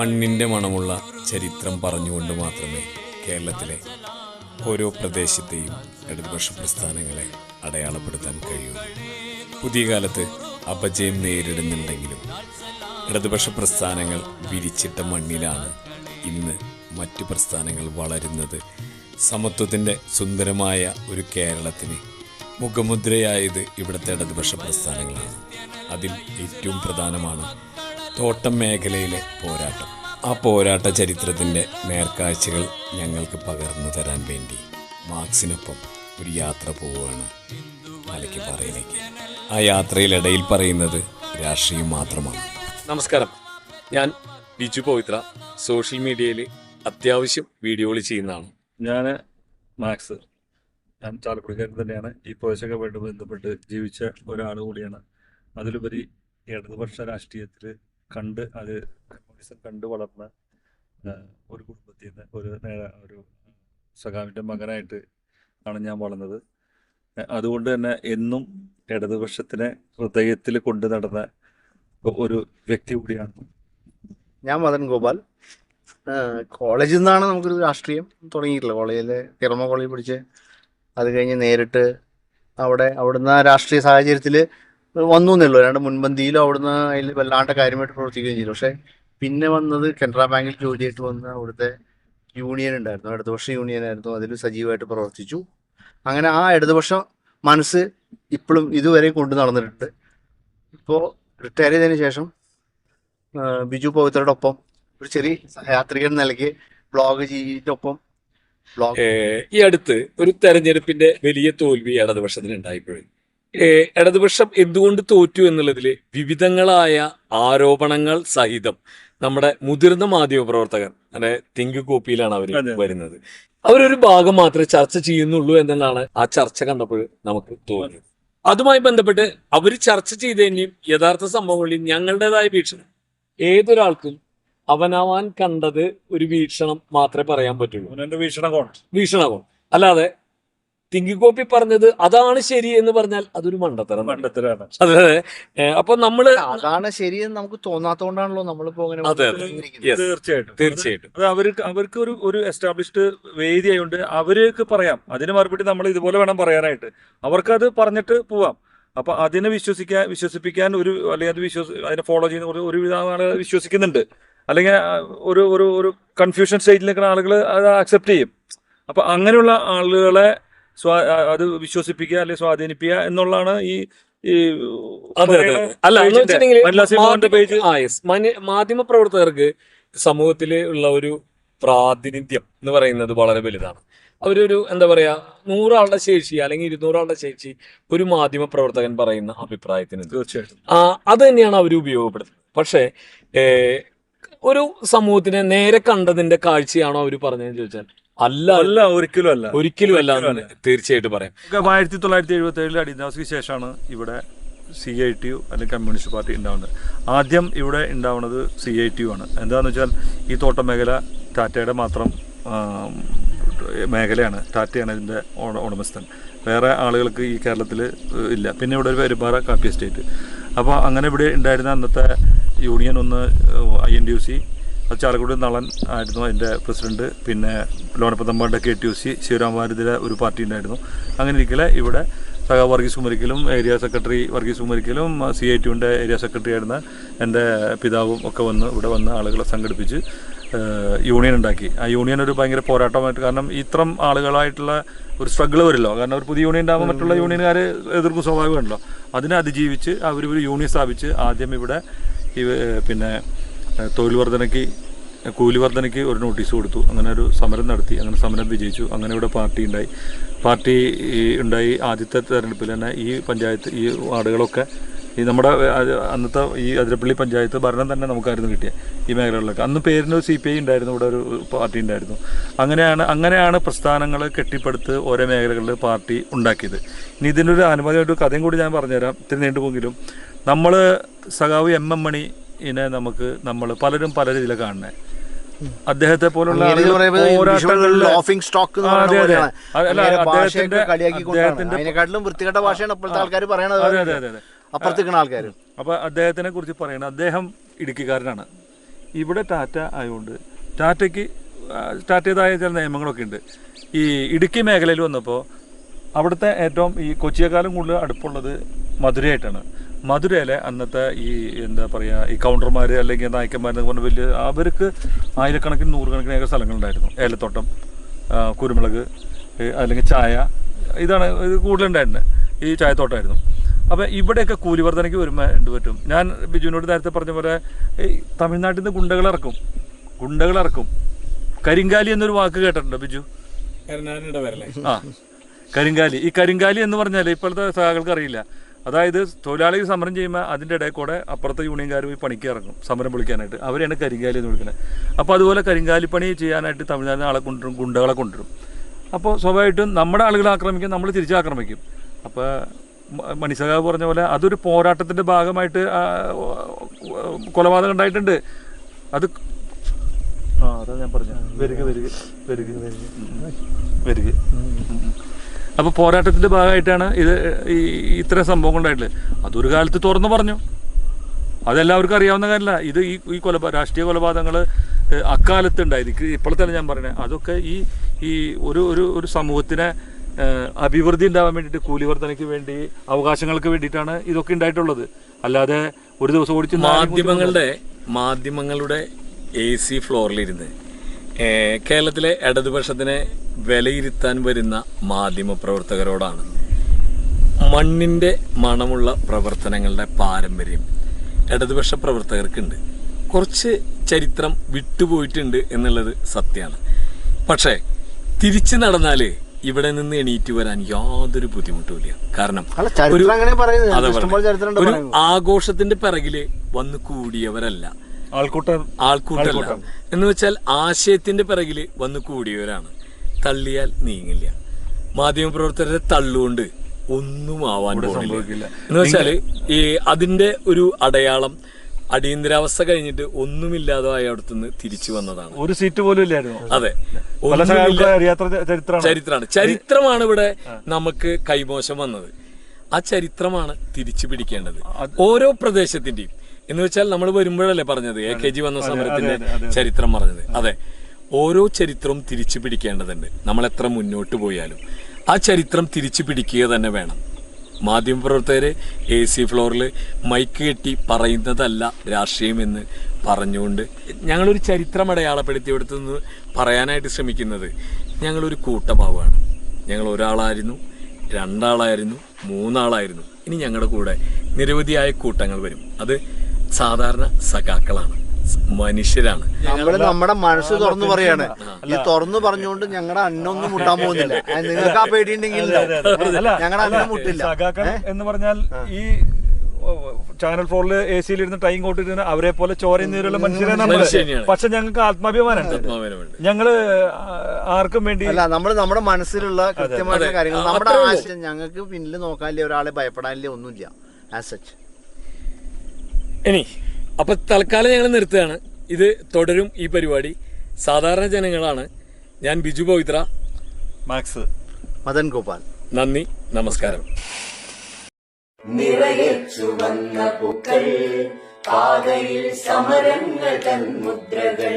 മണ്ണിന്റെ മണമുള്ള ചരിത്രം പറഞ്ഞുകൊണ്ട് മാത്രമേ കേരളത്തിലെ ഓരോ പ്രദേശത്തെയും ഇടതുപക്ഷ പ്രസ്ഥാനങ്ങളെ അടയാളപ്പെടുത്താൻ കഴിയൂ. പുതിയ കാലത്ത് അപജയം നേരിടുന്നുണ്ടെങ്കിലും ഇടതുപക്ഷ പ്രസ്ഥാനങ്ങൾ വിരിച്ചിട്ട മണ്ണിലാണ് ഇന്ന് മറ്റു പ്രസ്ഥാനങ്ങൾ വളരുന്നത്. സമത്വത്തിന്റെ സുന്ദരമായ ഒരു കേരളത്തിന് മുഖമുദ്രയായത് ഇവിടുത്തെ ഇടതുപക്ഷ പ്രസ്ഥാനങ്ങളാണ്. അതിൽ ഏറ്റവും പ്രധാനമാണ് തോട്ടം മേഖലയിലെ പോരാട്ടം. ആ പോരാട്ട ചരിത്രത്തിന്റെ നേർക്കാഴ്ചകൾ ഞങ്ങൾക്ക് പകർന്നു തരാൻ വേണ്ടി മാർക്സിനൊപ്പം ഒരു യാത്ര പോവുകയാണ് മലയ്ക്ക് പറയിലേക്ക്. ആ യാത്രയിലിടയിൽ പറയുന്നത് രാഷ്ട്രീയം മാത്രമാണ്. നമസ്കാരം. ഞാൻ ബിജു പവിത്ര. സോഷ്യൽ മീഡിയയിൽ അത്യാവശ്യം വീഡിയോകൾ ചെയ്യുന്നതാണ്. ഞാൻ മാക്സ്. ഞാൻ ചാലക്കുടിക്കാരൻ തന്നെയാണ്. ഈ പോഷകമായിട്ട് ബന്ധപ്പെട്ട് ജീവിച്ച ഒരാൾ കൂടിയാണ്. അതിലുപരി ഇടതുപക്ഷ രാഷ്ട്രീയത്തിൽ കണ്ട് അത് കമ്മ്യൂണിസം കണ്ടു വളർന്ന ഒരു കുടുംബത്തിൽ നിന്ന് ഒരു ഒരു സഖാവിന്റെ മകനായിട്ട് ആണ് ഞാൻ വളർന്നത്. അതുകൊണ്ട് തന്നെ എന്നും ഇടതുപക്ഷത്തിനെ ഹൃദയത്തിൽ കൊണ്ടു നടന്ന ഒരു വ്യക്തി കൂടിയാണ്. ഞാൻ മദൻ ഗോപാൽ. കോളേജിൽ നിന്നാണ് നമുക്കൊരു രാഷ്ട്രീയം തുടങ്ങിയിട്ടുള്ളത്. കോളേജിലെ തിറമ കോളേജിൽ പഠിച്ച് അത് കഴിഞ്ഞ് നേരിട്ട് അവിടെ അവിടുന്ന് രാഷ്ട്രീയ സാഹചര്യത്തിൽ വന്നു എന്നുള്ളൂ അല്ലാണ്ട് മുൻപന്തിയിലും അവിടുന്ന് അതിൽ വല്ലാണ്ട് കാര്യമായിട്ട് പ്രവർത്തിക്കുകയും ചെയ്തു. പക്ഷേ പിന്നെ വന്നത് കനറ ബാങ്കിൽ ജോലി ചെയ്തിട്ട് വന്ന അവിടുത്തെ യൂണിയൻ ഉണ്ടായിരുന്നു. ഇടതുപക്ഷ യൂണിയൻ ആയിരുന്നു. അതിൽ സജീവമായിട്ട് പ്രവർത്തിച്ചു. അങ്ങനെ ആ ഇടതുപക്ഷ മനസ്സ് ഇപ്പോഴും ഇതുവരെ കൊണ്ടു നടന്നിട്ടുണ്ട്. ഇപ്പോൾ റിട്ടയർ ചെയ്തതിന് ശേഷം ബിജു പവിത്രയുടെ ഒപ്പം ഒരു ചെറിയ സഹയാത്രികൻ നൽകി ബ്ലോഗ് ബ്ലോഗ് ഈ അടുത്ത് ഒരു തെരഞ്ഞെടുപ്പിന്റെ വലിയ തോൽവി ഇടതുപക്ഷത്തിന് ഉണ്ടായിപ്പോഴും ഇടതുപക്ഷം എന്തുകൊണ്ട് തോറ്റു എന്നുള്ളതിൽ വിവിധങ്ങളായ ആരോപണങ്ങൾ സഹിതം നമ്മുടെ മുതിർന്ന മാധ്യമ പ്രവർത്തകർ അല്ലെ തിങ്ക് കോപ്പിയിലാണ് അവർ. വരുന്നത്. അവരൊരു ഭാഗം മാത്രമേ ചർച്ച ചെയ്യുന്നുള്ളൂ എന്നുള്ളതാണ് ആ ചർച്ച കണ്ടപ്പോൾ നമുക്ക് തോന്നിയത്. അതുമായി ബന്ധപ്പെട്ട് അവർ ചർച്ച ചെയ്തതിനെയും യഥാർത്ഥ സംഭവങ്ങളെയും ഞങ്ങളുടേതായ വീക്ഷണം. ഏതൊരാൾക്കും അവനവാൻ കണ്ടത് ഒരു വീക്ഷണം മാത്രമേ പറയാൻ പറ്റുള്ളൂ. വീക്ഷണകോൺ വീക്ഷണകോൺ അല്ലാതെ തിങ്കിക്കോപ്പി പറഞ്ഞത് അതാണ് ശരി എന്ന് പറഞ്ഞാൽ അതൊരു മണ്ടത്തരം മണ്ടത്തരാണ് അതെ അതെ. അപ്പൊ നമ്മൾ അതാണ് ശരിയെന്ന് നമുക്ക് തോന്നാത്തോണ്ടാണല്ലോ നമ്മളിപ്പോ അങ്ങനെ അതെ. തീർച്ചയായിട്ടും. തീർച്ചയായിട്ടും. അത് അവർക്ക് അവർക്ക് ഒരു ഒരു എസ്റ്റാബ്ലിഷ്ഡ് വേദി ആയതുകൊണ്ട് അവർക്ക് പറയാം. അതിന് മറുപടി നമ്മൾ ഇതുപോലെ വേണം പറയാനായിട്ട്. അവർക്ക് അത് പറഞ്ഞിട്ട് പോവാം. അപ്പൊ അതിനെ വിശ്വസിക്കാൻ വിശ്വസിപ്പിക്കാൻ ഒരു അല്ലെങ്കിൽ അത് വിശ്വസി അതിനെ ഫോളോ ചെയ്യുന്ന ഒരു ഒരുവിധ ആളുകൾ വിശ്വസിക്കുന്നുണ്ട്. അല്ലെങ്കിൽ ഒരു ഒരു ഒരു കൺഫ്യൂഷൻ സ്റ്റേജിൽ നിൽക്കുന്ന ആളുകൾ അത് ആക്സെപ്റ്റ് ചെയ്യും. അപ്പൊ അങ്ങനെയുള്ള ആളുകളെ സ്വാ അത് വിശ്വസിപ്പിക്കുക അല്ലെ സ്വാധീനിപ്പിക്കുക എന്നുള്ളതാണ് ഈ അതെ. അല്ല മാധ്യമ പ്രവർത്തകർക്ക് സമൂഹത്തിൽ ഉള്ള ഒരു പ്രാതിനിധ്യം എന്ന് പറയുന്നത് വളരെ വലുതാണ്. അവരൊരു എന്താ പറയാ നൂറാളുടെ ശേഷി അല്ലെങ്കിൽ ഇരുന്നൂറാളുടെ ശേഷി ഒരു മാധ്യമ പ്രവർത്തകൻ പറയുന്ന അഭിപ്രായത്തിന് തീർച്ചയായിട്ടും. ആ അത് തന്നെയാണ് അവർ ഉപയോഗപ്പെടുത്തുന്നത്. പക്ഷേ ഒരു സമൂഹത്തിനെ നേരെ കണ്ടതിന്റെ കാഴ്ചയാണോ അവർ പറഞ്ഞതെന്ന് ചോദിച്ചാൽ അല്ല അല്ല ഒരിക്കലും അല്ല. ഒരിക്കലും അല്ല എന്ന് തീർച്ചയായിട്ടും പറയാം. ആയിരത്തി തൊള്ളായിരത്തി എഴുപത്തി ഏഴിൽ അടിനാസിക്ക് ശേഷമാണ് ഇവിടെ സി ഐ ടി യു അല്ലെങ്കിൽ കമ്മ്യൂണിസ്റ്റ് പാർട്ടി ഉണ്ടാവുന്നത്. ആദ്യം ഇവിടെ ഉണ്ടാവുന്നത് സി ഐ ടി യു ആണ്. എന്താണെന്ന് വെച്ചാൽ ഈ തോട്ടം മേഖല ടാറ്റയുടെ മാത്രം മേഖലയാണ്. ടാറ്റയാണ് ഇതിന്റെ ഉടമസ്ഥൻ. വേറെ ആളുകൾക്ക് ഈ കേരളത്തിൽ ഇല്ല. പിന്നെ ഇവിടെ ഒരു പെരുമ്പാറ കാപ്പി എസ്റ്റേറ്റ്. അപ്പോൾ അങ്ങനെ ഇവിടെ ഉണ്ടായിരുന്ന അന്നത്തെ യൂണിയൻ ഒന്ന് I N D U C Chalakudy Nalan ആയിരുന്നു അതിന്റെ പ്രസിഡന്റ്. പിന്നെ ലോണപ്പത്തമ്പാടിന്റെ കെ ടി ഒ സി ശിവരാമാരുതിലെ ഒരു പാർട്ടി ഉണ്ടായിരുന്നു. അങ്ങനെ ഇരിക്കലെ ഇവിടെ സഹ വർഗീസ് കുമരിക്കലും ഏരിയ സെക്രട്ടറി വർഗീസ് കുമരിക്കലും സി ഐ ടിയുടെ ഏരിയ സെക്രട്ടറി ആയിരുന്ന എന്റെ പിതാവും ഒക്കെ വന്ന് ഇവിടെ വന്ന് ആളുകളെ സംഘടിപ്പിച്ച് യൂണിയൻ ഉണ്ടാക്കി. ആ യൂണിയൻ ഒരു ഭയങ്കര പോരാട്ടമായിട്ട് കാരണം ഇത്രം ആളുകളായിട്ടുള്ള ഒരു സ്ട്രഗിൾ വരുമല്ലോ കാരണം ഒരു പുതിയ യൂണിയൻ ഉണ്ടാകുമ്പോൾ മറ്റുള്ള യൂണിയൻകാർ എതിർക്കും സ്വാഭാവികമാണല്ലോ. അതിനെ അതിജീവിച്ച് അവർ ഒരു യൂണിയൻ സ്ഥാപിച്ച് ആദ്യം ഇവിടെ പിന്നെ തൊഴിൽ വർധനയ്ക്ക് കൂലി വർധനയ്ക്ക് ഒരു നോട്ടീസ് കൊടുത്തു. അങ്ങനെ ഒരു സമരം നടത്തി. അങ്ങനെ സമരം വിജയിച്ചു. അങ്ങനെ ഇവിടെ പാർട്ടി ഉണ്ടായി. പാർട്ടി ഉണ്ടായി ആദ്യത്തെ തെരഞ്ഞെടുപ്പിൽ തന്നെ ഈ പഞ്ചായത്ത് ഈ വാർഡുകളൊക്കെ ഈ നമ്മുടെ അന്നത്തെ ഈ അതിരപ്പള്ളി പഞ്ചായത്ത് ഭരണം തന്നെ നമുക്കായിരുന്നു കിട്ടിയത് ഈ മേഖലകളിലൊക്കെ. അന്ന് പേരിന് സി പി ഐ ഉണ്ടായിരുന്നു. ഇവിടെ ഒരു പാർട്ടി ഉണ്ടായിരുന്നു. അങ്ങനെയാണ് അങ്ങനെയാണ് പ്രസ്ഥാനങ്ങൾ കെട്ടിപ്പടുത്ത് ഓരോ മേഖലകളിൽ പാർട്ടി ഉണ്ടാക്കിയത്. ഇനി ഇതിനൊരു അനുമതിയായിട്ട് കഥയും കൂടി ഞാൻ പറഞ്ഞുതരാം. ഇത്തിരി നീണ്ടുപോകിലും നമ്മൾ സഖാവ് എം എം മണി ഇതിനെ നമുക്ക് നമ്മൾ പലരും പല രീതിയിലാണ് കാണുന്നത് അദ്ദേഹത്തെ പോലുള്ള അപ്പൊ അദ്ദേഹത്തിന്റെ-. അതിനെക്കാട്ടിലും വൃത്തികെട്ട ഭാഷയാണ് ഇപ്പോഴത്തെ ആൾക്കാർ പറയണത്. അതെ അതെ അതെ അതെ. അപ്പുറത്തേക്കണ ആൾക്കാർ അപ്പോൾ അദ്ദേഹത്തിനെ കുറിച്ച് പറയണം അദ്ദേഹം ഇടുക്കിക്കാരനാണ്. ഇവിടെ ടാറ്റ ആയതുകൊണ്ട് ടാറ്റയ്ക്ക് ടാറ്റേതായ ടാറ്റയുടേതായ ചില നിയമങ്ങളൊക്കെ ഉണ്ട്. ഈ ഇടുക്കി മേഖലയിൽ വന്നപ്പോൾ അവിടുത്തെ ഏറ്റവും ഈ കൊച്ചിയെക്കാളും കൂടുതൽ അടുപ്പുള്ളത് മധുരയായിട്ടാണ്. മധുരയിലെ അന്നത്തെ ഈ എന്താ പറയുക ഈ കൗണ്ടർമാർ അല്ലെങ്കിൽ നായ്ക്കന്മാർ എന്നൊക്കെ പറഞ്ഞ വലിയ അവർക്ക് ആയിരക്കണക്കിന് നൂറുകണക്കിന് ഏക്കർ സ്ഥലങ്ങളുണ്ടായിരുന്നു. ഏലത്തോട്ടം കുരുമുളക് അല്ലെങ്കിൽ ചായ ഇതാണ് ഇത് കൂടുതലുണ്ടായിരുന്നത് ഈ ചായത്തോട്ടമായിരുന്നു അപ്പോൾ ഇവിടെയൊക്കെ കൂലി വർധനയ്ക്ക് വരുമ്പോൾ എന്ത് പറ്റും? ഞാൻ ബിജുവിനോട് നേരത്തെ പറഞ്ഞ പോലെ ഈ തമിഴ്നാട്ടിൽ നിന്ന് ഗുണ്ടകളിറക്കും ഗുണ്ടകളിറക്കും കരിങ്കാലി എന്നൊരു വാക്ക് കേട്ടിട്ടുണ്ടോ ബിജു? ആ കരിങ്കാലി. ഈ കരിങ്കാലി എന്ന് പറഞ്ഞാൽ ഇപ്പോഴത്തെ സഹാക്കൾക്ക് അറിയില്ല. അതായത് തൊഴിലാളികൾ സമരം ചെയ്യുമ്പോൾ അതിന്റെ ഇടയിൽ കൂടെ അപ്പുറത്തെ യൂണിയൻകാർ പോയി പണിക്ക് ഇറങ്ങും സമരം വിളിക്കാനായിട്ട്. അവരെയാണ് കരിങ്കാലി എന്ന് വിളിക്കുന്നത്. അപ്പോൾ അതുപോലെ കരിങ്കാലി പണി ചെയ്യാനായിട്ട് തമിഴ്നാട്ടിൽ ആളെ കൊണ്ടുവരും ഗുണ്ടകളെ കൊണ്ടുവരും. അപ്പോൾ സ്വാഭാവികമായിട്ടും നമ്മുടെ ആളുകളെ ആക്രമിക്കും നമ്മൾ തിരിച്ചാക്രമിക്കും. അപ്പോൾ മണിസഖാവ് പറഞ്ഞ പോലെ അതൊരു പോരാട്ടത്തിന്റെ ഭാഗമായിട്ട് കൊലപാതകം ഉണ്ടായിട്ടുണ്ട്. അത് ആ അതാ ഞാൻ പറഞ്ഞു വരിക വരിക വരിക വരിക. വരിക. അപ്പോൾ പോരാട്ടത്തിന്റെ ഭാഗമായിട്ടാണ് ഇത് ഈ ഇത്തരം സംഭവം ഉണ്ടായിട്ടുള്ളത് അതൊരു കാലത്ത് തുറന്നു പറഞ്ഞു. അതെല്ലാവർക്കും അറിയാവുന്ന കാര്യമല്ല. ഇത് ഈ ഈ കൊലപാ രാഷ്ട്രീയ കൊലപാതകങ്ങൾ അക്കാലത്ത് ഉണ്ടായിരിക്കും ഇപ്പോഴത്തെ ഞാൻ പറയുന്നത് അതൊക്കെ ഈ ഈ ഒരു ഒരു ഒരു സമൂഹത്തിനെ അഭിവൃദ്ധി ഉണ്ടാവാൻ വേണ്ടിയിട്ട് കൂലി വർധനയ്ക്ക് വേണ്ടി അവകാശങ്ങൾക്ക് വേണ്ടിയിട്ടാണ് ഇതൊക്കെ ഉണ്ടായിട്ടുള്ളത്. അല്ലാതെ ഒരു ദിവസം ഓടിച്ച് മാധ്യമങ്ങളുടെ മാധ്യമങ്ങളുടെ എ സി ഫ്ലോറിലിരുന്ന് കേരളത്തിലെ ഇടതുപക്ഷത്തിനെ വിലയിരുത്താൻ വരുന്ന മാധ്യമ പ്രവർത്തകരോടാണ്. മണ്ണിന്റെ മണമുള്ള പ്രവർത്തനങ്ങളുടെ പാരമ്പര്യം ഇടതുപക്ഷ പ്രവർത്തകർക്കുണ്ട്. കുറച്ച് ചരിത്രം വിട്ടുപോയിട്ടുണ്ട് എന്നുള്ളത് സത്യമാണ്. പക്ഷേ തിരിച്ചു നടന്നാൽ ഇവിടെ നിന്ന് എണീറ്റ് വരാൻ യാതൊരു ബുദ്ധിമുട്ടുമില്ല. കാരണം ഒരു ആഘോഷത്തിന്റെ പിറകിൽ വന്നു കൂടിയവരല്ല. ആൾക്കൂട്ടം. ആൾക്കൂട്ടല്ല എന്ന് വെച്ചാൽ ആശയത്തിന്റെ പിറകിൽ വന്ന് കൂടിയവരാണ്. തള്ളിയാൽ നീങ്ങില്ല. മാധ്യമപ്രവർത്തകരെ തള്ളുകൊണ്ട് ഒന്നും ആവാൻ സംഭവിക്കില്ല. എന്ന് വെച്ചാൽ ഈ അതിന്റെ ഒരു അടയാളം അടിയന്തരാവസ്ഥ കഴിഞ്ഞിട്ട് ഒന്നുമില്ലാതായ അടുത്തുനിന്ന് തിരിച്ചു വന്നതാണ്. ഒരു സീറ്റ് പോലും ഇല്ലായിരുന്നു. അതെ. ചരിത്രമാണ്. ചരിത്രമാണ്. ഇവിടെ നമുക്ക് കൈമോശം വന്നത്. ആ ചരിത്രമാണ് തിരിച്ചു പിടിക്കേണ്ടത്. ഓരോ പ്രദേശത്തിന്റെയും എന്ന് വെച്ചാൽ നമ്മൾ വരുമ്പോഴല്ലേ പറഞ്ഞത്? എ കെ ജി വന്ന സമരത്തിന്റെ ചരിത്രം പറഞ്ഞത്. അതെ. ഓരോ ചരിത്രവും തിരിച്ചു പിടിക്കേണ്ടതുണ്ട്. നമ്മൾ എത്ര മുന്നോട്ട് പോയാലും. ആ ചരിത്രം തിരിച്ചു പിടിക്കുക തന്നെ വേണം. മാധ്യമപ്രവർത്തകര് എ സി ഫ്ലോറിൽ മൈക്ക് കെട്ടി പറയുന്നതല്ല രാഷ്ട്രീയമെന്ന് പറഞ്ഞുകൊണ്ട് ഞങ്ങളൊരു ചരിത്രം അടയാളപ്പെടുത്തിയെടുത്തു നിന്ന് പറയാനായിട്ട് ശ്രമിക്കുന്നത് ഞങ്ങളൊരു കൂട്ടഭാവമാണ്. ഞങ്ങൾ ഒരാളായിരുന്നു രണ്ടാളായിരുന്നു മൂന്നാളായിരുന്നു. ഇനി ഞങ്ങളുടെ കൂടെ നിരവധിയായ കൂട്ടങ്ങൾ വരും. അത് സാധാരണ സഖാക്കളാണ്. മനുഷ്യരാണ്. നമ്മൾ നമ്മുടെ മനസ്സ് തുറന്നു പറയാണ്. ഈ തുറന്നു പറഞ്ഞുകൊണ്ട് ഞങ്ങളുടെ അന്നൊന്നും മുട്ടാൻ പോകുന്നില്ല. നിങ്ങൾക്ക് ആ പേടിയുണ്ടെങ്കിൽ ഞങ്ങളുടെ അന്നം മുട്ടില്ല. സഖാക്കൾ എന്ന് പറഞ്ഞാൽ ഈ ചാനൽ ഫോറിൽ എ സിയിൽ ഇരുന്ന് ടൈം കൂട്ടിട്ട് അവരെ പോലെ ചോരയും നീരുള്ള മനുഷ്യരെ നമ്മൾ. പക്ഷെ ഞങ്ങൾക്ക് ആത്മാഭിമാനമുണ്ട്. ഞങ്ങൾ ആർക്കും വേണ്ടി അല്ല നമ്മൾ നമ്മുടെ മനസ്സിലുള്ള കൃത്യമായ കാര്യങ്ങൾ. നമ്മുടെ ആശയം ഞങ്ങൾക്ക് പിന്നിൽ നോക്കാനില്ല ഒരാളെ ഭയപ്പെടാനില്ല ഒന്നുമില്ല. ആസ് സച്ച് ഇനി അപ്പൊ തൽക്കാലം ഞങ്ങൾ നിർത്തുകയാണ്. ഇത് തുടരും ഈ പരിപാടി. സാധാരണ ജനങ്ങളാണ്. ഞാൻ ബിജു പവിത്ര. മാക്സ്. മദൻ ഗോപാൽ. നന്ദി നമസ്കാരം. നിറയെ ചുവന്ന പൂക്കൾ പാതയിൽ സമരങ്ങൾ തൻ മുദ്രകൾ